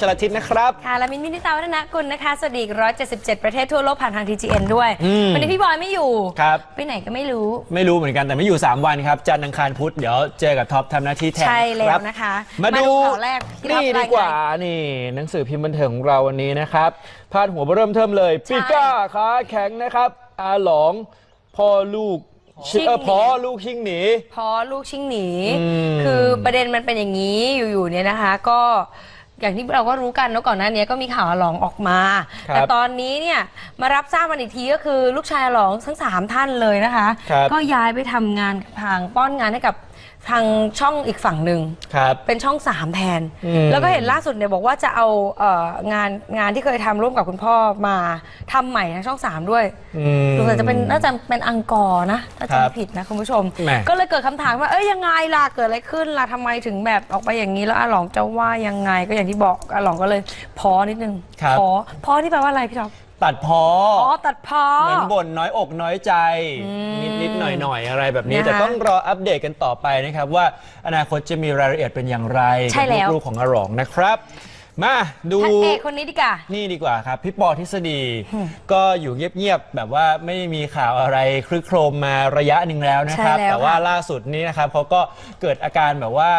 ชลทิศนะครับ ค่ะและมินท์มินิตาวัฒนกุลนะคะ สวัสดีอีก177 ประเทศทั่วโลกผ่านทาง TGN ด้วย อืม วันนี้พี่บอยไม่อยู่ ครับ ไปไหนก็ไม่รู้ ไม่รู้เหมือนกันแต่ไม่อยู่ 3 วันครับ จันทร์อังคารพุธเดี๋ยวเจอกับท็อปทำหน้าที่แทนใช่แล้ครัวบนะคะมาดูข่าวแรกที่นี่รับดีกว่ารยงนี่ หนังสือพิมพ์บันเทิงของเราวันนี้นะครับพาดหัวเริ่มเทิมเลยใช่ปิก้าขาแข็งนะครับ อาหลองพ่อลูกชิ่งหนี เออพ่อลูกชิงหนี พอลูกชิงหนี อืมคือประเด็นมันเป็นอย่างนี้อยู่ๆเนี่ยนะคะ ก็ อย่างที่เราก็รู้กันเนอะก่อนหน้านี้ก็มีข่าวอาหลองออกมา ครับ แต่ตอนนี้เนี่ยมารับทราบมันอีกทีก็คือลูกชายอาหลองทั้งสามท่านเลยนะคะ ครับ ก็ย้ายไปทำงานกับทางป้อนงานให้กับ ทางช่องอีกฝั่งหนึ่งครับ เป็นช่องสามแทน อืม แล้วก็เห็นล่าสุดเนี่ยบอกว่าจะเอาเอ่องานงานที่เคยทำร่วมกับคุณพ่อมาทำใหม่ทางช่องสามด้วยอืม สงสัยจะเป็นน่าจะเป็นอังกอร์นะถ้าครับจำผิดนะคุณผู้ชม แหม่ ก็เลยเกิดคำถามว่าเอ้ยยังไงล่ะเกิดอะไรขึ้นล่ะทำไมถึงแบบออกไปอย่างนี้แล้วอาหลองจะว่ายังไงก็อย่างที่บอกอาหลองก็เลยพอนิดนึงครับ พอพอที่แปลว่าอะไรพี่ท็อป ตัดพออ๋อ ตัดพอ เหมือนบ่นน้อยอกน้อยใจมนิดนิดๆหน่อยหน่อยๆอะไรแบบนี้ นะคะแต่ต้องรออัปเดตกันต่อไปนะครับ ว่าอนาคตจะมีรายละเอียดเป็นอย่างไรใช่กัแล้ว ลูกๆของอาหลองนะครับ มาดู พระเอกคนนี้ดีกว่า นี่ดีกว่าครับ พี่ปอทฤษฎีก็อยู่เงียบๆแบบว่าไม่มีข่าวอะไรคลึกโครมมาระยะหนึ่งแล้วนะครับ ใช่แล้วแต่ว่าค่ะล่าสุดนี้นะครับเขาก็เกิดอาการแบบว่า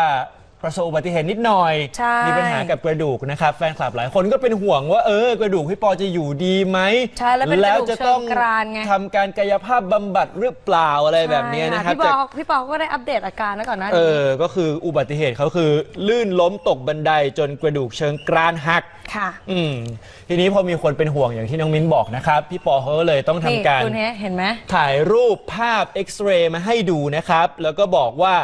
ประสบอุบัติเหตุนิดหน่อย ใช่ มีปัญหากับกระดูกนะครับ แฟนคลับหลายคนก็เป็นห่วงว่าเออกระดูกพี่ปอจะอยู่ดีไหมใช่แล้วเป็นกระดูกจะต้องเชิงกรานไง ทำการกายภาพบำบัดหรือเปล่าอะไรแบบนี้นะครับพี่ปอจากพี่ปอก็ได้อัปเดตอาการแล้วก่อนหนะเออก็คืออุบัติเหตุเขาคือ ลื่นล้มตกบันไดจนกระดูกเชิงกรานหัก ค่ะ อืม ทีนี้พอมีคนเป็นห่วงอย่างที่น้องมิ้นบอกนะครับ พี่ปอเขาก็เลยต้องทำนี่การ คุณเห็นไหม ถ่ายรูปภาพเอ็กซเรย์มาให้ดูนะครับ แล้วก็บอกว่า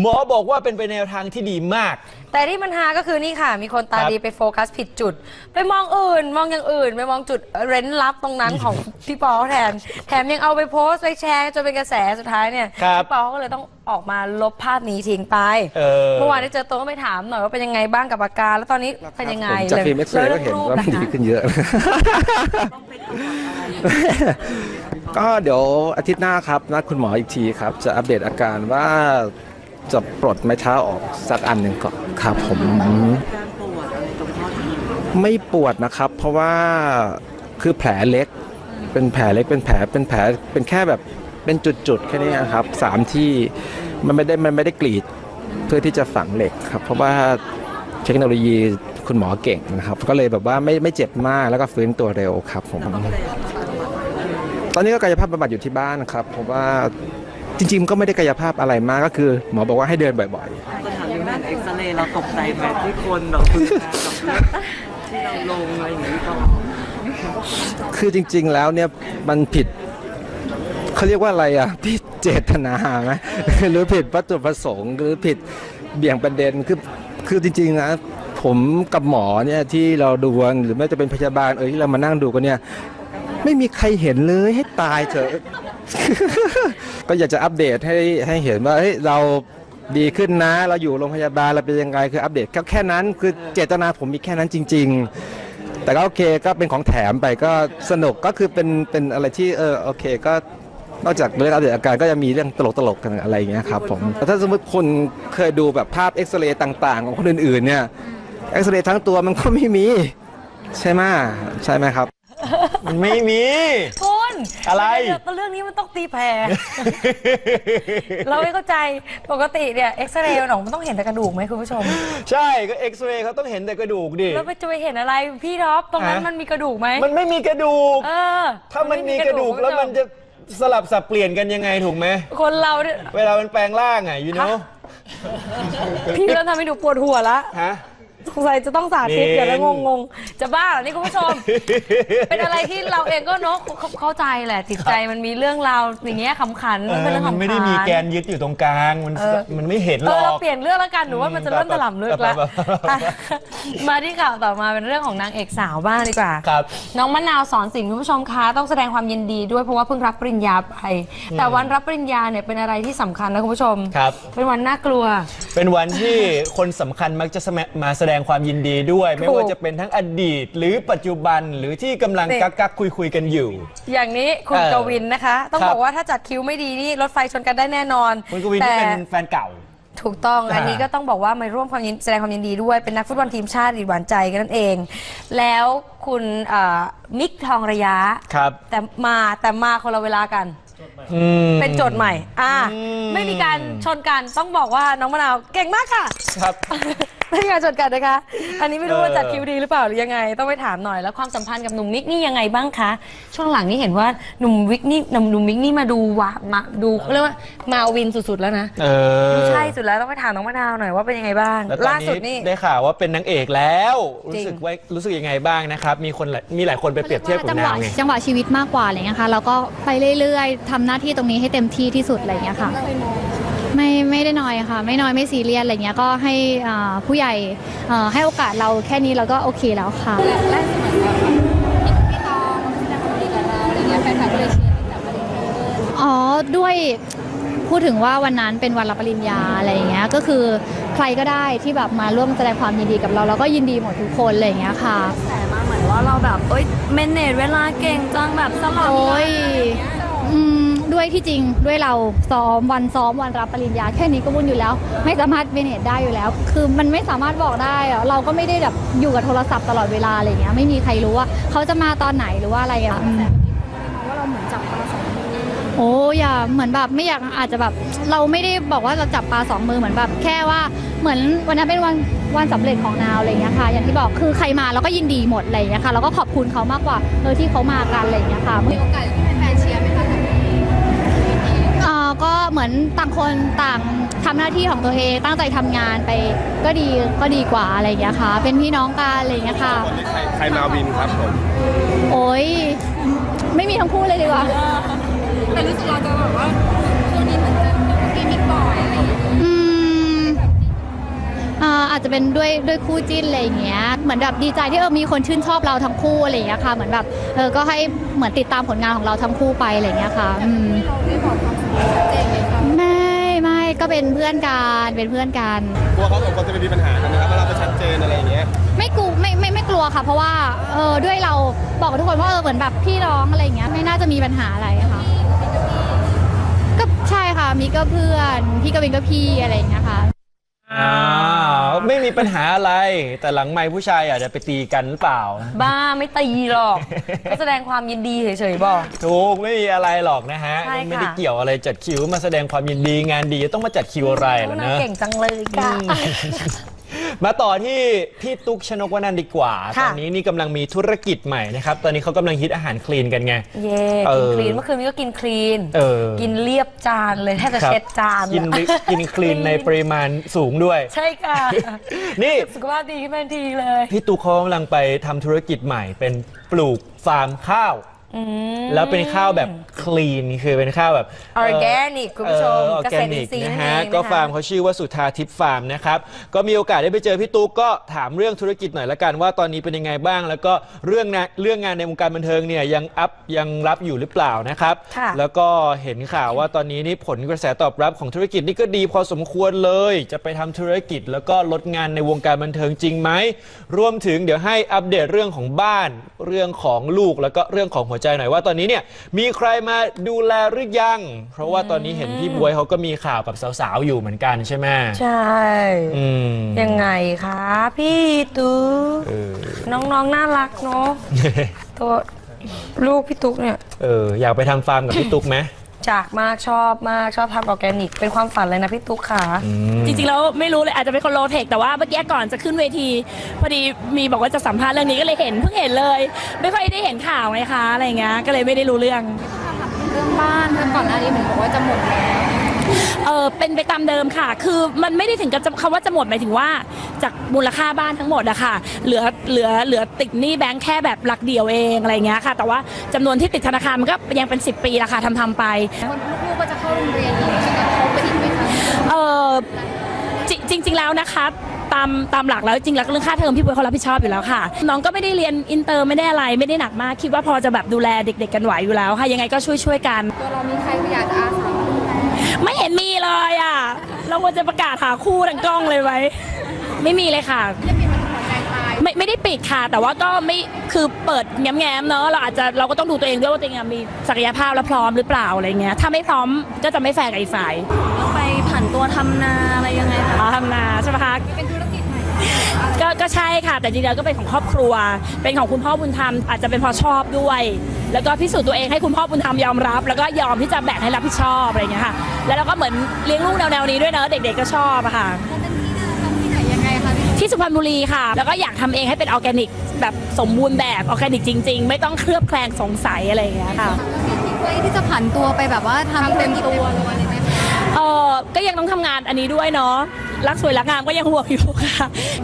หมอบอกว่าเป็นไปแนวทางที่ดีมาก แต่ที่มันฮาก็คือนี่ค่ะ มีคนตาครับดีไปโฟกัสผิดจุด ไปมองอื่น มองอย่างอื่น ไปมองจุดเร้นลับตรงนั้นของพี่ปอแทน แถมยังเอาไปโพสต์ไปแชร์จนเป็นกระแสสุดท้ายเนี่ยครับพี่ปอก็เลยต้องออกมาลบภาพนี้ทิ้งไปเออเมื่อวานได้เจอตัวก็ไปถามหน่อยว่าเป็นยังไงบ้างกับอาการ แล้วตอนนี้เป็นยังไงผมจากฟิล์มเอ็กซเรย์ก็เห็นว่ามันดีขึ้นเยอะ ก็เดี๋ยวอาทิตย์หน้าครับนัดคุณหมออีกทีครับ จะอัปเดตอาการว่า จะปลดไม้เท้าออกสักอันหนึ่งก่อนครับผมไรตรงข้อเท้าไม่ปวดนะครับ เพราะว่าคือแผลเล็ก เป็นแผลเล็กเป็นแผลเป็นแผลเป็นแค่แบบเป็นจุดๆแค่นี้ครับสามที่มันไม่ได้มันไม่ได้กรีดเพื่อที่จะฝังเหล็กครับ เพราะว่าเทคโนโลยีคุณหมอเก่งนะครับ ก็เลยแบบว่าไม่ไม่เจ็บมากแล้วก็ฟื้นตัวเร็วครับผมตอนนี้ก็กายภาพบำบัดอยู่ที่บ้านครับเพราะว่า จริงๆก็ไม่ได้กายภาพอะไรมากก็คือหมอบอกว่าให้เดินบ่อยสถานที่นั้นเอ็กซเรย์เราตกใจไหมที่คนแบบคุณแม่กับเพื่อนที่เราลงอะไรอย่างนี้ก็ๆ คือจริง ๆ แล้วเนี่ยมันผิดเขาเรียกว่าอะไรอะผิดเจตนาไหม หรือผิดวัตถุประสงค์ หรือผิดเบี่ยงประเด็นคือคือจริงๆนะผมกับหมอเนี่ยที่เราดูกันหรือไม่ว่าจะเป็นพยาบาลเออที่เรามานั่งดูกันเนี่ย ไม่มีใครเห็นเลยให้ตายเถอะ ก็อยากจะอัปเดตให้ให้เห็นว่าเฮ้ยเราดีขึ้นนะ เราอยู่โรงพยาบาลเราเป็นยังไงคืออัปเดตก็แค่นั้น คือเจตนาผมมีแค่นั้นจริง ๆ แต่ก็โอเคก็เป็นของแถมไปก็สนุกก็คือเป็นเป็นอะไรที่เออโอเคก็นอกจากเรื่องอัปเดตอาการก็จะมีเรื่องตลกๆกันอะไรอย่างเงี้ยครับผมแต่ถ้าสมมติคนเคยดูแบบภาพเอ็กซเรย์ต่างๆ ของคนอื่นๆเนี่ยเอ็กซเรย์ทั้งตัวมันก็ไม่มี ใช่ไหมใช่ไหมครับ มันไม่มีคุณ อะไรเรื่องนี้มันต้องตีแผ่ เราไม่เข้าใจปกติเนี่ยเอ็กซเรย์หนองมันต้องเห็นแต่กระดูกไหมคุณผู้ชม ใช่ก็เอ็กซเรย์เขาต้องเห็นแต่กระดูกดิแล้วไปจะไปเห็นอะไรพี่ท็อปตรงนั้นฮะ มันมีกระดูกไหมมันไม่มีกระดูก เออถ้ามันมีกระดูกแล้วมันจะสลับสับเปลี่ยนกันยังไงถูกไหม คนเราเนี่ยเวลามันแปลงร่างอะยูโนฮะพี่เริ่มทำให้หนูปวดหัวละ ฮะ สงสัยจะต้องสาธิตนี่ เดี๋ยวแล้วงงๆ จะบ้าเหรอนี่คุณผู้ชม เป็นอะไรที่เราเองก็เนอะเข้าเข้าใจแหละจิตใจมันมีเรื่องราวอย่างเงี้ยขำขันเอมันเป็นอเรื่องมันขำขันไม่ได้มีแกนยึดอยู่ตรงกลาง มันเออ มันไม่เห็นหเอรออเราก เปลี่ยนเรื่องแล้วกันหนูว่ามันจะเริ่มตล่ำลึกแล้วแบบอะมาที่ข่าวต่อมาเป็นเรื่องของนางเอกสาวบ้างดีกว่า ครับ น้องมะนาวสอนสินคุณผู้ชมคะต้องแสดงความยินดีด้วยเพราะว่าเพิ่งรับปริญญาไป แต่วันรับปริญญาเนี่ยเป็นอะไรที่สำคัญนะคุณผู้ชม ครับ เป็นวันน่ากลัว เป็นวันที่คนสำคัญมักจะมาแสดงความยินดีด้วย ไม่ถูกว่าจะเป็นทั้งอดีต หรือปัจจุบันหรือที่กำลังนี่ กักกักคุยคุยๆกันอยู่ อย่างนี้คุณเออกวินนะคะ ต้องครับบ อกว่าถ้าจัดคิวไม่ดีนี่รถไฟชนกันได้แน่นอนคุณกวินแต่ที่เป็นแฟนเก่า ถูกต้องอ่า อันนี้ก็ต้องบอกว่ามาร่วมความยินแสดงความยินดีด้วยเป็นนักฟุตบอลทีมชาติอดีตหวานใจกันนั่นเอง แล้วคุณเอ่อมิกทองระยะ ครับแต่มาแต่มาคนละเวลากัน อืม เป็นโจทย์ใหม่ อ่า อืม ไม่มีการชนกัน ต้องบอกว่าน้องมะนาวเก่งมากค่ะ ครับ ไม่มีการชนกันนะคะ อันนี้ไม่รู้ว่าเออจัดคิวดีหรือเปล่าหรือยังไง ต้องไปถามหน่อยแล้วความสัมพันธ์กับหนุ่มมิกนี่ยังไงบ้างคะ ช่วงหลังนี้เห็นว่าหนุ่มวิกนี่หนุ่มหนุ่มมิกนี่มาดูวะมาดูเขาเรียกว่ามาวินสุดๆแล้วนะเออดูใช่สุดแล้วต้องไปถามน้องมะนาวหน่อยว่าเป็นยังไงบ้าง แล้วตอนล่าสุดนี้นี่ ได้ข่าวว่าเป็นนางเอกแล้ว จริรู้ง สึกว่ารู้สึกยังไงบ้างนะครับ มีคนหลายมีหลายคนไปเปรียบเทียบกับจังหะนาวไง จังหวะชีวิตมากกว่าอะไรเงี้ยค่ะแล้วก็ไปเรื่อยๆทำหน้าที่ตรงนี้ให้เต็มที่ที่สุดอะไรเงี้ยค่ะ ไม่ไม่ได้น้อยค่ะ ไม่น้อยไม่ซีเรียสอะไรเงี้ยก็ให้อ่าผู้ใหญ่อ่าให้โอกาสเราแค่นี้เราก็โอเคแล้วค่ะอ๋อด้วยพูดถึงว่าวันนั้นเป็นวันรับปริญญาอะไรอย่างเงี้ยก็คือใครก็ได้ที่แบบมาร่วมแสดงความยินดีกับเราเราก็ยินดีหมดทุกคนอะไรอย่างเงี้ยค่ะ แต่มาเหมือนว่าเราแบบเอ้ยเมนเนจเวลาเก่งจังแบบสลับโอ้ย อืม ด้วยที่จริงด้วยเราซ้อมวันซ้อมวันรับปริญญาแค่นี้ก็วุ่นอยู่แล้ว ไม่สามารถเมเนจได้อยู่แล้ว คือมันไม่สามารถบอกได้อะเราก็ไม่ได้แบบอยู่กับโทรศัพท์ตลอดเวลาอะไรเงี้ยไม่มีใครรู้ว่าเขาจะมาตอนไหนหรือว่าอะไรอะอืมว่าเราเหมือนจับปลาสองมือโอ้ยอย่าเหมือนแบบไม่อยากอาจจะแบบเราไม่ได้บอกว่าเราจับปลาสองมือเหมือนแบบแค่ว่าเหมือนวันนั้นเป็นวันวันสำเร็จของนาวอะไรเงี้ยค่ะ อย่างที่บอกคือใครมาเราก็ยินดีหมดอะไรเงี้ยค่ะแล้วก็ขอบคุณเขามากกว่าเออที่เขามากันอะไรเงี้ยค่ะ มีโอกาสที่แฟนเชี ก็เหมือนต่างคนต่างทำหน้าที่ของตัวเองตั้งใจทำงานไปก็ดีก็ดีกว่าอะไรอย่างเงี้ยค่ะ เป็นพี่น้องกันอะไรอย่างเงี้ยค่ะใครใครมาวินครับผมโอ้ยไม่มีทั้งคู่เลยดีกว่าแต่รู้สึกเราจะแบบว่าช่วงนี้เหมือนจะมีมิกบ่อย อ่าอาจจะเป็นด้วยด้วยคู่จิ้นอะไรอย่างเงี้ยเหมือนแบบดีใจที่เออมีคนชื่นชอบเราทั้งคู่อะไรอย่างเงี้ยค่ะ เหมือนแบบเออก็ให้เหมือนติดตามผลงานของเราทั้งคู่ไปอะไรอย่างเงี้ยค่ะอืมเราได้บอกความสัมพันธ์ชัดเจนไหมคะไม่ไม่ก็เป็นเพื่อนกันเป็นเพื่อนกันกลัวเขาสองคนจะไปมีปัญหากันนะครับเวลาไปชัดเจนอะไรอย่างเงี้ยไม่กลัวไม่ไม่ไม่กลัวค่ะ เพราะว่าเออด้วยเราบอกกับทุกคนว่าเออเหมือนแบบพี่น้องอะไรอย่างเงี้ยไม่น่าจะมีปัญหาอะไรค่ะก็ใช่ค่ะมีก็เพื่อน พี่ก็เป็นก็พี่อะไรอย่างเงี้ยค่ะอ่า ไม่มีปัญหาอะไร แต่หลังไม่ผู้ชายอาจจะไปตีกันหรือเปล่า บ้าไม่ตีหรอก ก็แสดงความยินดีเฉยๆบอกถูกไม่มีอะไรหรอกนะฮะ ใช่ค่ะ ไม่ได้เกี่ยวอะไรจัดคิวมาแสดงความยินดีงานดีต้องมาจัดคิวอะไรเหรอน้องเนอะ เก่งจังเลยค่ะ มาต่อที่พี่ตุ๊กชนกวนันท์ดีกว่า ตค่ะ อนนี้นี่กำลังมีธุรกิจใหม่นะครับ ตอนนี้เขากำลังฮิตอาหารคลีนกันไง เย่เอกินอ คลีนเมื่อคืนนี้ก็กินคลีน เออกินเรียบจานเลยแทบจะครับเช็ดจานกินเลยกินคลีนในปริมาณสูงด้วย ใช่ค่ะ นี่ สุขภาพดีขึ้นทันทีเลย พี่ตุ๊กเขากำลังไปทำธุรกิจใหม่เป็นปลูกฟาร์มข้าวอืม แล้วเป็นข้าวแบบคลีนคือเป็นข้าวแบบออร์แกนิกคุณผู้ชมออเกร์แกษตรนิอินกทรีย์นะนั่นฮะเองก็นะคะฟาร์มเขาชื่อว่าสุธาทิพย์ฟาร์มนะครับก็มีโอกาสได้ไปเจอพี่ตุ๊กก็ถามเรื่องธุรกิจหน่อยละกันว่าตอนนี้เป็นยังไงบ้าง แล้วก็เรื่องงานเรื่องงานในวงการบันเทิงเนี่ยยังอัพยังรับอยู่หรือเปล่านะครับค่ะแล้วก็เห็นข่าวว่าตอนนี้นี่ผลกระแสตอบรับของธุรกิจนี่ก็ดีพอสมควรเลย จะไปทำธุรกิจ แล้วก็ลดงานในวงการบันเทิงจริงไหมรวมถึงเดี๋ยวให้อัปเดตเรื่องของบ้านเรื่องของลูกแล้วก็เรื่องของหัวใจหน่อยว่าตอนนี้เนี่ยมีใครมาดูแลหรือยัง เพราะว่าตอนนี้เห็นพี่บวยเขาก็มีข่าวกับสาวๆอยู่เหมือนกันใช่ไหมใช่ อืมยังไงคะพี่ตุ๊กเออน้องๆน่ารักเนาะตัวลูกพี่ตุ๊กเนี่ย เอออยากไปทำฟาร์มกับพี่ตุ๊กไหม จากมากชอบมากชอบทำออร์แกนิก เป็นความฝันเลยนะพี่ตุ๊กค่ะ จริงๆแล้วไม่รู้เลยอาจจะเป็นคนโลเทคแต่ว่าเมื่อกี้ก่อนจะขึ้นเวที พอดีมีบอกว่าจะสัมภาษณ์เรื่องนี้ก็เลยเห็นเพิ่งเห็นเลย ไม่ค่อยได้เห็นข่าวไงคะอะไรเงี้ยก็เลยไม่ได้รู้เรื่อง เรื่องบ้านเมื่อก่อนหน้านี้เหมือนบอกว่าจะหมดแล้ว เออเป็นไปตามเดิมค่ะ คือมันไม่ได้ถึงกับจะคำว่าจะหมดหมายถึงว่า จากมูลค่าบ้านทั้งหมดอะค่ะ เหลือเหลือเหลือติดหนี้แบงค์แค่แบบหลักเดียวเองอะไรเงี้ยค่ะ แต่ว่าจำนวนที่ติดธนาคารมันก็ยังเป็น 10 ปีละค่ะทำทำๆไป คนลูกๆก็จะเข้าโรงเรียนอีกจะกระทบไปอีกไหมคะเออจริงจริง ๆ แล้วนะคะตามตามหลักแล้วจริงๆแล้วเรื่องค่าเทอมพี่ปุ้ยเขารับผิดชอบอยู่แล้วค่ะ น้องก็ไม่ได้เรียนอินเตอร์ไม่ได้อะไรไม่ได้หนักมาก คิดว่าพอจะแบบดูแลเด็ก ๆ กันไหวอยู่แล้วค่ะ ยังไงก็ช่วยช่วยๆกัน ตัวเรามีใครอยากจะอาสา ไม่เห็นมีเลยอะ เราควรจะประกาศหาคู่ทางกล้องเลยไหมไม่มีเลยค่ะจะมีมันหัวใจตายไม่ไม่ได้ปิดค่ะ แต่ว่าก็ไม่คือเปิดแง้มๆเนอะเราอาจจะเราก็ต้องดูตัวเองด้วยว่าตัวเองอะมีศักยภาพและพร้อมหรือเปล่าอะไรเงี้ยถ้าไม่พร้อมก็จะไม่แฟร์กับอีกฝ่ายไปผันตัวทำนาอะไรยังไงคะอ๋อทำนาใช่ไหมคะเป็นธุรกิจ ใหม่ก็ก็ใช่ค่ะ แต่จริงๆแล้วก็เป็นของครอบครัว เป็นของคุณพ่อบุญธรรมอาจจะเป็นเพอชอบด้วย แล้วก็พิสูจน์ตัวเองให้คุณพ่อบุญธรรมยอมรับ แล้วก็ยอมที่จะแบ่งให้รับผิดชอบอะไรอย่างเงี้ยค่ะ แล้วเราก็เหมือนเลี้ยงลูกแนวๆนี้ด้วยเนอะเด็กๆก็ชอบอะค่ะ ที่ไหนยังไงคะพี่ ที่สุพรรณบุรีค่ะ แล้วก็อยากทำเองให้เป็นออร์แกนิก แบบสมบูรณ์แบบออร์แกนิกจริง ๆ ไม่ต้องเคลือบแคลงสงสัยอะไรอย่างเงี้ยค่ะไว้ที่จะผันตัวไปแบบว่าทำเต็มตัวเลยไหมคะ เออก็ยังต้องทำงานอันนี้ด้วยเนาะ รักสวยรักงามก็ยังห่วงอยู่ค่ะ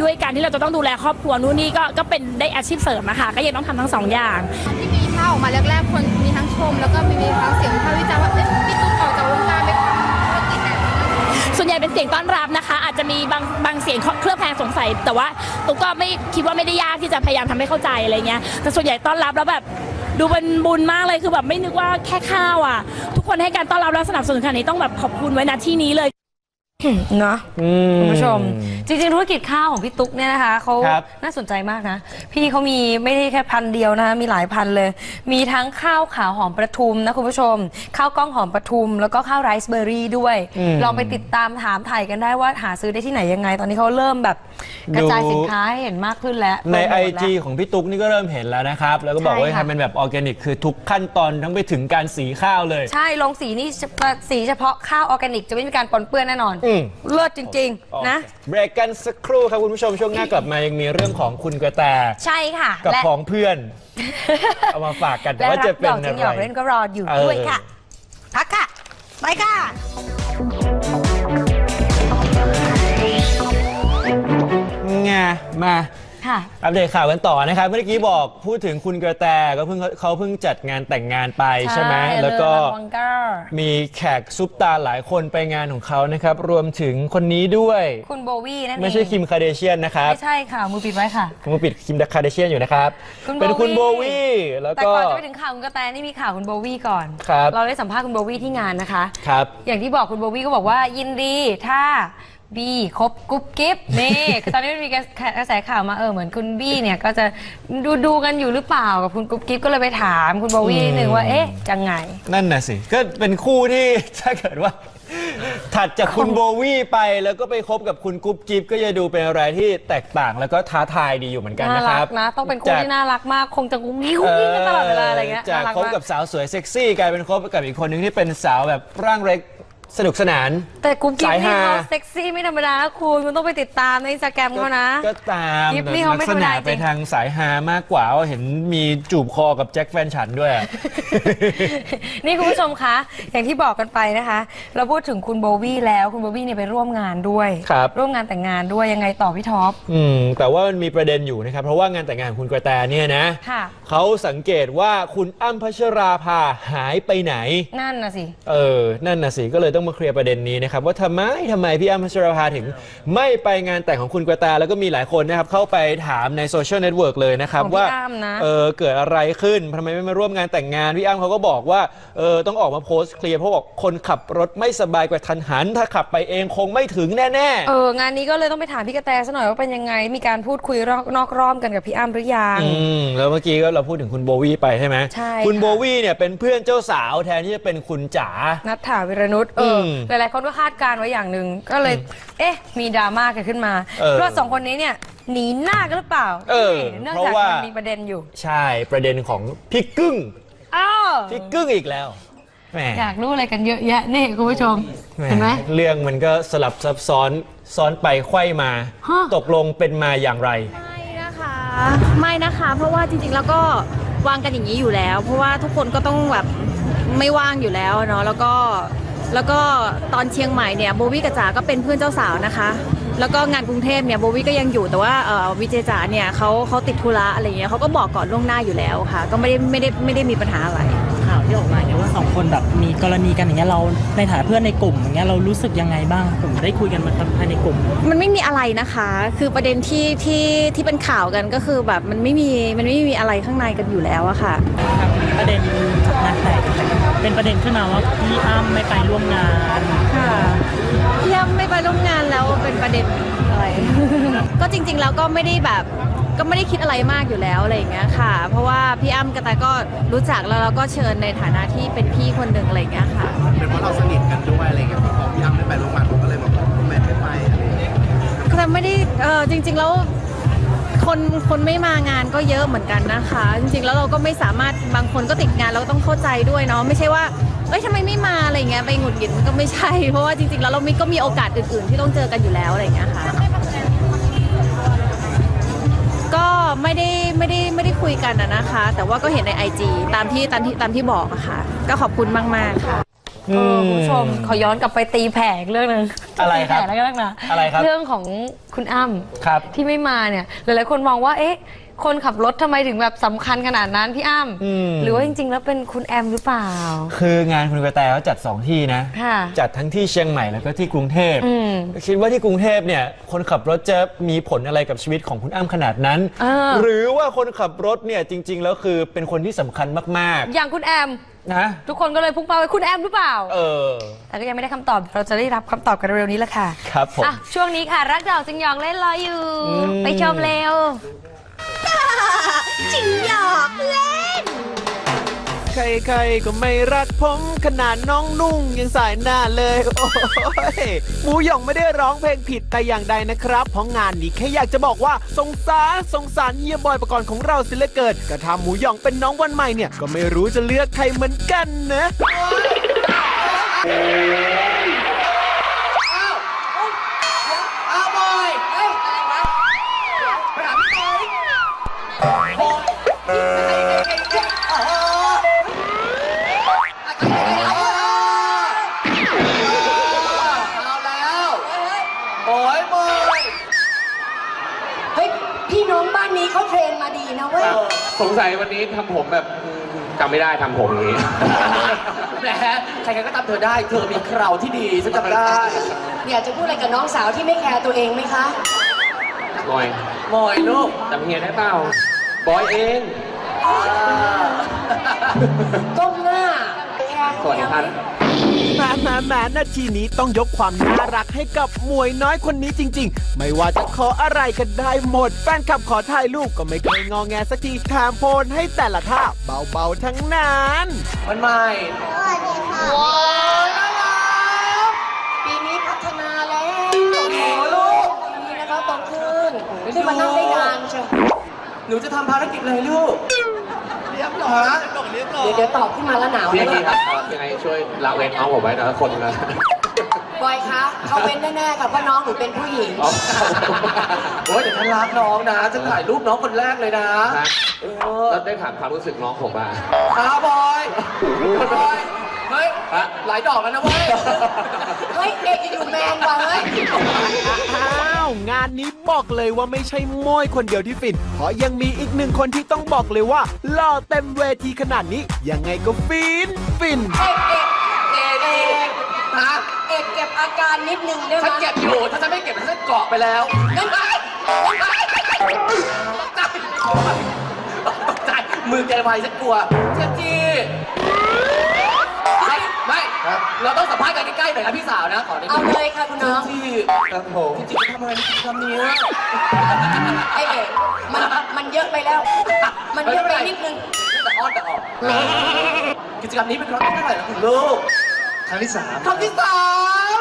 ด้วยการที่เราจะต้องดูแลครอบครัวนู่นนี่ก็ก็เป็นได้อาชีพเสริมนะคะก็ยังต้องทำทั้งสองอย่าง ที่มีข่าวออกมาแรกๆ คนมีทั้งชม แล้วก็มีทั้งเสียงวิพากษ์วิจารณ์ว่าเอ๊ะพี่ตุ๊กออกจากวงการไปทำธุรกิจแบบนี้ส่วนใหญ่เป็นเสียงต้อนรับนะคะ อาจจะมีบางบางเสียงเคลือบแคลงสงสัย แต่ว่าตุ๊กก็ไม่คิดว่าไม่ได้ยากที่จะพยายามทำให้เข้าใจอะไรเงี้ยแต่ส่วนใหญ่ต้อนรับแล้วแบบดูเป็นบุญมากเลยคือแบบไม่นึกว่าแค่ข้าวอะ ทุกคนให้การต้อนรับและสนับสนุนขนาดนี้ต้องแบบขอบคุณไว้ณที่นี้เลย เนาะอืม คุณผู้ชม จริงๆธุรกิจข้าวของพี่ตุ๊กเนี่ยนะคะเขาครับ น่าสนใจมากนะ พี่เขามีไม่ได้แค่พันเดียวนะคะมีหลายพันเลย มีทั้งข้าวขาวหอมประทุมนะคุณผู้ชม ข้าวกล้องหอมประทุม แล้วก็ข้าวไรซ์เบอร์รี่ด้วยอืมลองไปติดตามถามถ่ายกันได้ว่าหาซื้อได้ที่ไหนยังไง ตอนนี้เขาเริ่มแบบกระจายดูสินค้าให้เห็นมากขึ้นแล้วใน โปรโมท IG แล้วของพี่ตุ๊กนี่ก็เริ่มเห็นแล้วนะครับ แล้วก็บอกว่าใช่ค่ะ ทำเป็นแบบออร์แกนิก คือทุกขั้นตอนทั้งไปถึงการสีข้าวเลย ใช่ลงสีนี่เฉพาะสีเฉพาะข้าวออร์แกนิก จะไม่มีการปนเปื้อนแน่นอน อืม เลิศจริง ๆ นะ เบรกกันสักครู่ครับคุณผู้ชมช่วงหน้ากลับมายังมีเรื่องของคุณกระแตใช่ค่ะกับและของเพื่อน เอามาฝากกันแต่และว่ารัจะบเป็ดนอกจริอะงหยอกไร เล่นก็รออยู่เออด้วยค่ะ พักค่ะ ไปค่ะ ไงมา ค่ะ อัปเดตข่าวกันต่อนะครับ เมื่อกี้บอกพูดถึงคุณกระแตก็เพิ่งเขาเพิ่งจัดงานแต่งงานไปใช่ไหมแล้วก็เรือวังเกอร์มีแขกซุปตาหลายคนไปงานของเขานะครับ รวมถึงคนนี้ด้วย คุณโบวี่นั่นเองไม่ใช่คิมคาเดเชียนนะครับ ไม่ใช่ค่ะ มือปิดไว้ค่ะผมมาปิดคิมคาเดเชียนอยู่นะครับคุณเป็นคุณโบโบวี่วี่แล้วแต่ก็ก่อนจะไปถึงข่าวคุณกระแตนี่มีข่าวคุณโบวี่ก่อนครับเราได้สัมภาษณ์คุณโบวี่ที่งานนะคะครับอย่างที่บอกคุณโบวี่ก็บอกว่ายินดีถ้า บีคบกุ๊บกิ๊บนี่คือตอนนี้มันมีกระกระแสข่าวมาเออเหมือนคุณบี้เนี่ยก็จะดูดูกันอยู่หรือเปล่ากับคุณกุ๊บกิ๊บก็เลยไปถามคุณโบวี่นิดนึงว่าเอ๊ะจังไง นั่นน่ะสิ ก็เป็นคู่ที่ถ้าเกิดว่า ถัดจากคุณโบวี่ไปแล้วก็ไปคบกับคุณกุ๊บจิ๊บก็จะดูเป็นอะไรที่แตกต่างแล้วก็ท้าทายดีอยู่เหมือนกันน่านะครัรับกนะ ต้องเป็นคู่จากที่น่ารักมากคงจะกุ้งกิ้งกุ้งกิ้งกันตลอดเวลาอะไรเงี้ยจากน่ารักคบมาก กับสาวสวยเซ็กซี่กลายเป็นคบกับอีกคนนึงที่เป็นสาวแบบร่างเล็ก สนุกสนาน แต่กุ๊บกิ๊บสายนี่ฮาเขาเซ็กซี่ไม่ธรรมดานะคุณคุณต้องไปติดตามในอินสตาแกรมเขานะ ก็ตามกิ๊บแต่นี่เขาลัไม่กษธรรมณะดาจริง ไปทางสายฮามากกว่าว่าเห็นมีจูบคอกับแจ็คแฟนฉันด้วยนี่คุณผู้ชมคะ อย่างที่บอกกันไปนะคะ เราพูดถึงคุณโบวี่แล้วคุณโบวี่เนี่ยไปร่วมงานด้วย ครับ ร่วมงานแต่งงานด้วยยังไงต่อพี่ท็อป อืมแต่ว่ามันมีประเด็นอยู่นะครับ เพราะว่างานแต่งงานของคุณกระแตเนี่ยนะค่ะ เขาสังเกตว่าคุณอ้ำพัชราภาหายไปไหน นั่นน่ะสิ เออ นั่นน่ะสิ ก็เลยต้องมาเคลียร์ประเด็นนี้นะครับว่าทำไมทำไมพี่อ้ำพัชราภาถึง ไม่ไปงานแต่งของคุณกระแตแล้วก็มีหลายคนนะครับเข้าไปถามในโซเชียลเน็ตเวิร์กเลยนะครับของพี่ว่าอ้ำนะ เออเกิดอะไรขึ้นทำไมไม่มาร่วมงานแต่งงาน พี่อ้ำเขาก็บอกว่าเออต้องออกมาโพสต์เคลียร์เพราะบอกคนขับรถไม่สบายกว่าทันหัน ถ้าขับไปเองคงไม่ถึงแน่เอองานนี้ก็เลยต้องไปถามพี่กระแตซะหน่อยว่าเป็นยังไง มีการพูดคุยรอกนอกรอบกันกับพี่อ้ำหรือยังๆอืมแล้วเมื่อกี้ก็เราพูดถึงคุณโบวี่ไปใช่ไหมใช่คุณค่ะ โบวี่เนี่ยเป็นเพื่อนเจ้าสาวแทนที่จะเป็นคุณจ๋านัทถาวิรนุชเอออมหลายๆคนก็คาดการณ์ไว้อย่างหนึ่งก็เลย เอ๊ะ มีดราม่าเกิดขึ้นมาเออ เพราะว่าสองคนนี้เนี่ยหนีหน้ากันหรือเปล่าเออเนื่องเพราะจากว่ามั มันมีประเด็นอยู่ใช่ประเด็นของพี่กึ้งอ้าวพี่กึ้งอีกแล้วแหมอยากรู้อะไรกันเยอะแยะนี่คุณผู้ชมเห็นไหม เรื่องมันก็สลับซับซ้อนซ้อนไปไขว้มา ฮะ ตกลงเป็นมาอย่างไร ไม่นะคะไม่นะคะเพราะว่าจริงๆแล้วก็วางกันอย่างนี้อยู่แล้ว เพราะว่าทุกคนก็ต้องแบบไม่ว่างอยู่แล้วเนาะแล้วก็ แล้วก็ตอนเชียงใหม่เนี่ยโบวี่กับจ๋าก็เป็นเพื่อนเจ้าสาวนะคะ แล้วก็งานกรุงเทพเนี่ยโบวี่ก็ยังอยู่แต่ว่าเอ่อวิเจจ๋าเนี่ยเขาเขาติดธุระอะไรเงี้ยเขาก็บอกก่อนล่วงหน้าอยู่แล้วค่ะ ก็ไม่ได้ไม่ได้ไม่ได้มีปัญหาอะไราวที่ออกมาเนี่ยว่าสองคนแบบมีกรณีกันอย่างเงี้ยเราในฐานะเพื่อนในกลุ่มอย่างเงี้ยเรารู้สึกยังไงบ้างผมได้คุยกันมาภายในกลุ่ม มันไม่มีอะไรนะคะ คือประเด็นที่ที่ที่เป็นข่าวกันก็คือแบบมันไม่มีมันไม่มีอะไรข้างในกันอยู่แล้วอะค่ะครับประเด็นงานแต่งเป็นประเด็นขึ้นมาว่าพี่อ้ำไม่ไปร่วมงานค่ะพี่อ้ำไม่ไปร่วมงานแล้วเป็นประเด็นอะไรก็จริงๆแล้วก็ไม่ได้แบบ ก็ไม่ได้คิดอะไรมากอยู่แล้วอะไรอย่างเงี้ยค่ะ เพราะว่าพี่อ้ำกระแตก็รู้จักแล้วเราก็เชิญในฐานะที่เป็นพี่คนหนึ่งอะไรอย่างเงี้ยค่ะ เป็นเพราะเราสนิทกันด้วยอะไรเงี้ยพอพี่อ้ำไม่ไปโรงพยาบาลผมก็เลยบอกแม่ไม่ไปอะไรอย่างเงี้ยแต่ไม่ได้เออจริง ๆแล้วคนคนไม่มางานก็เยอะเหมือนกันนะคะ จริงๆแล้วเราก็ไม่สามารถบางคนก็ติดงานเราก็ต้องเข้าใจด้วยเนาะไม่ใช่ว่าเอ้ยทำไมไม่มาอะไรอย่างเงี้ยไปหงุดหงิดมันก็ไม่ใช่เพราะว่าจริงๆแล้วเรามีก็มีโอกาสอื่นๆ ที่ต้องเจอกันอยู่แล้วอะไรอย่างเงี้ยค่ะ คุยกันอะนะคะ แต่ว่าก็เห็นในไอจีตามที่ตามที่ตามที่บอกอะค่ะ ก็ขอบคุณมาก ๆ ค่ะ เออคุณผู้ชมขอย้อนกลับไปตีแผ่อีกเรื่องหนึงอะไรครับตีแผ่แล้วก็แล้วนะอะไรครับ เรื่องของคุณอ้ำครับ ที่ไม่มาเนี่ยหลายๆคนมองว่าเอ๊ะ คนขับรถทำไมถึงแบบสำคัญขนาดนั้นพี่อ้ำอืม หรือว่าจริง ๆ แล้วเป็นคุณแอมหรือเปล่า คืองานคุณกระแตเขาจัด2ที่นะ ค่ะจัดทั้งที่เชียงใหม่แล้วก็ที่กรุงเทพอืมคิดว่าที่กรุงเทพเนี่ย คนขับรถจะมีผลอะไรกับชีวิตของคุณอ้ำขนาดนั้นเออหรือว่าคนขับรถเนี่ยจริง ๆ แล้วคือเป็นคนที่สำคัญมากอย่างคุณแอม ๆ นะ ทุกคนก็เลยพุ่งเป้าไปคุณแอมหรือเปล่า เออ แต่ก็ยังไม่ได้คำตอบ เราจะได้รับคำตอบกันเร็วๆนี้แหละค่ะครับผม อะ ช่วงนี้ค่ะ รักดอกจึงยองเล่นรออยู่ อืม ไปชมเร็ว ใครๆก็ไม่รักผมขนาดน้องนุ่งยังสายหน้าเลย โอ้ยหมูหยองไม่ได้ร้องเพลงผิดแต่อย่างใดนะครับ เพราะงานนี้แค่อยากจะบอกว่าสงสารสงสารเฮียบอยประกรณ์ของเราสิเหลือเกินกระทำหมูหยองเป็นน้องวันใหม่เนี่ย ก็ไม่รู้จะเลือกใครเหมือนกันนะ เขาเทรนมาดีนะเว้ย สงสัยวันนี้ทำผมแบบอืมจำไม่ได้ทำผมอย่างนี้แหมใครๆก็ทำเธอได้ เธอมีเคราที่ดีฉันจำได้อยากจะพูดอะไรกับน้องสาวที่ไม่แคร์ตัวเองไหมคะบอยมอยลูกจำเฮียได้เปล่า บอยเอง ก้มหน้า สวัสดีครับแหมาแหมาแหมานาทีนี้ต้องยกความน่ารักให้กับหมวยน้อยคนนี้จริง ๆ ไม่ว่าจะขออะไรก็ได้หมด แฟนคลับขอถ่ายรูปก็ไม่เคยงอแงสักทีแถมโพนให้แต่ละท่าเบาๆทั้งนั้นวันใหม่สวัสดีค่ะว้าวน่ารักปีนี้พัฒนาแล้วโอ้โหลูกปีนี้นะคะโตขึ้นขึ้นมานั่งได้นานเชียวหนูจะทำภารกิจเลยลูกเรียบร้อย เดี๋ยวเดี๋ยวตอบขึ้นมาแล้วหนาวพี่แล้วพี่ครับเอ่อยังไงช่วยละเว้นน้องผมไว้นะคนนะ บอยคะเขาเว้นแน่ๆค่ะเพราะน้องหนูเป็นผู้หญิง อ๋อ โอ้ยเดี๋ยวฉันรักน้องนะจะถ่ายรูปน้องคนแรกเลยนะนะแล้วได้ถามความรู้สึกน้องผมบ้าง อาบอยบอย เฮ้ย ฮะ หลายดอกแล้วนะเว้ย เฮ้ยเอกอยู่แมนว่ะเฮ้ย อ้าว งานนี้บอกเลยว่าไม่ใช่โม้ยคนเดียวที่ฟิน เพราะยังมีอีกหนึ่งคนที่ต้องบอกเลยว่าหล่อเต็มเวทีขนาดนี้ ยังไงก็ฟิน ฟิน เอกเอกเอกเอกฮะเอกเก็บอาการนิดนึงได้ไหมฉันเก็บอยู่ถ้าฉันไม่เก็บฉันเกาะไปแล้วงั้นไปตกใจตกใจมือแกไวฉันกลัวเจ๊จี้ไม่ ไม่เราต้องสัมภาษณ์กันใกล้ๆหน่อยนะพี่สาวนะขอเอาเลยค่ะคุณน้องที่ครับผมจริงๆทำอะไรทำนี้ไอเอกมันมันเยอะไปแล้ว มันเยอะไปนิดนึงแต่อ้อนแต่ออกกิจกรรมนี้เป็นครั้งที่เท่าไหร่แล้วคุณลูกครั้งที่สามครั้งที่สาม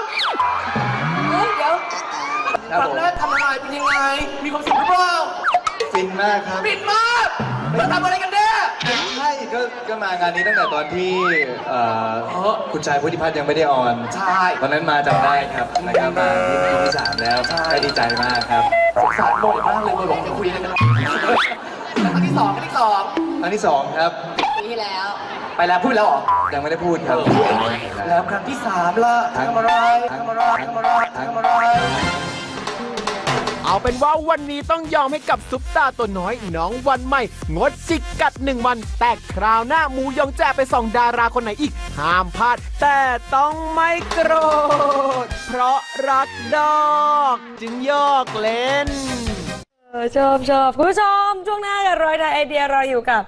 เฮ้ยเดี๋ยวครั้งแรกทำอะไรเป็นยังไง มีความสุขหรือเปล่าฟินมากครับปิดมากเราทำอะไรกันแน่ ใช่ก็ก็มางานนี้ตั้งแต่ตอนที่เอ่อคุณชายพุทธิพัฒน์ยังไม่ได้ออนใช่ตอนนั้นมาจำได้ครับนะครับมาที่ปีที่สามแล้วก็ดีใจมากครับสงสารโมยมากเลยโมยบอกจะคุยอะไรกันครั้งที่สองครั้งที่สองครั้งที่สองครับปีที่แล้ว ไปแล้วพูดแล้วเหรอยังไม่ได้พูดครับแล้วครั้งที่สามล่ะทำอะไรทำอะไรทำอะไรทำอะไร เอาเป็นว่าวันนี้ต้องยอมให้กับซุปตาตัวน้อยน้องวันใหม่ งดจิกกัดหนึ่งวัน แต่คราวหน้าหมูยองแจไปส่องดาราคนไหนอีก ห้ามพลาด แต่ต้องไม่โกรธ เพราะรักดอก จึงยอกเล่น เออชอบชอบคุณผู้ชม ช่วงหน้าจะรอยไทยไอเดียรออยู่กับ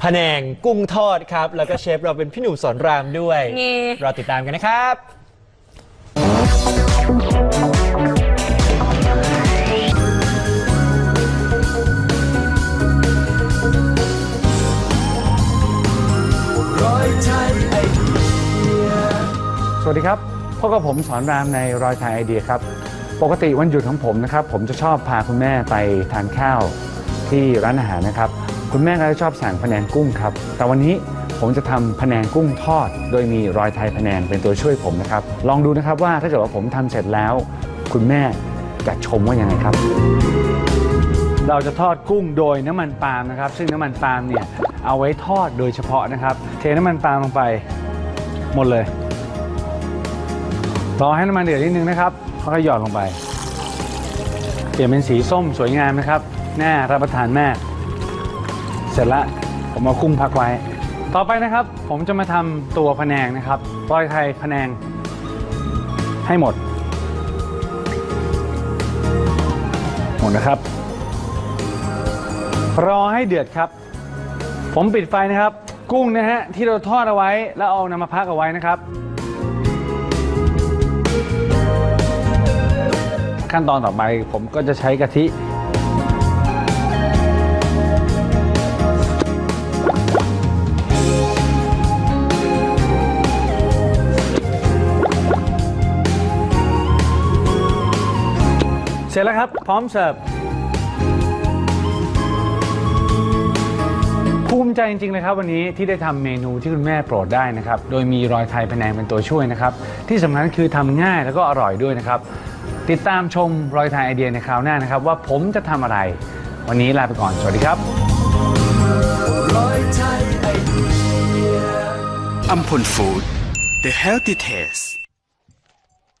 แผนงกุ้งทอดครับ แล้วก็เชฟเราเป็นพี่หนุ่มสอนรามด้วย นี่ รอติดตามกันนะครับ วัสดีครับพบกับผมสอนรามในรอยถ่ายไอเดียครับ ปกติวันหยุดของผมนะครับ ผมจะชอบพาคุณแม่ไปทานข้าวที่ร้านอาหารนะครับ คุณแม่ก็จะชอบสั่งพะแนงกุ้งครับ แต่วันนี้ผมจะทำพะแนงกุ้งทอด โดยมีรอยไทยพะแนงเป็นตัวช่วยผมนะครับ ลองดูนะครับว่าถ้าเกิดว่าผมทำเสร็จแล้ว คุณแม่จะชมว่ายังไงครับ เราจะทอดกุ้งโดยน้ำมันปาล์มนะครับ ซึ่งน้ำมันปาล์มเนี่ยเอาไว้ทอดโดยเฉพาะนะครับ เทน้ำมันปาล์มลงไปหมดเลย รอให้น้ำมันเดือดนิดนึงนะครับค่อยๆหยอดลงไป เปลี่ยนเป็นสีส้มสวยงามนะครับน่ารับประทานมาก เสร็จละผมเอากุ้งพักไว้ ต่อไปนะครับ ผมจะมาทำตัวพะแนงนะครับปลอยไทยพะแนงให้หมด หมดนะครับ รอให้เดือดครับ ผมปิดไฟนะครับ กุ้งนะฮะที่เราทอดเอาไว้แล้วเอานำมาพักเอาไว้นะครับ ขั้นตอนต่อไปผมก็จะใช้กะทิ เสร็จแล้วครับ พร้อมเสิร์ฟภูมิใจจริงๆเลยครับวันนี้ที่ได้ทำเมนูที่คุณแม่โปรดได้นะครับ โดยมีรอยไทยพะแนงเป็นตัวช่วยนะครับ ที่สำคัญคือทำง่ายแล้วก็อร่อยด้วยนะครับ ติดตามชมรอยไทยไอเดียในคราวหน้านะครับ ว่าผมจะทำอะไร วันนี้ลาไปก่อน สวัสดีครับอัมพลฟู้ด the healthy taste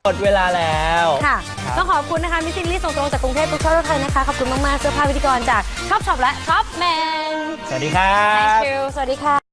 หมดเวลาแล้ว ค่ะ ต้องขอบคุณนะคะ มิสซิลี่ส่งตรงจากกรุงเทพทุกท่านไทยนะคะ ขอบคุณมาก ๆ เสื้อผ้าพิธีกรจากช็อปช็อปและช็อปแมน สวัสดีครับ Thank you สวัสดีค่ะ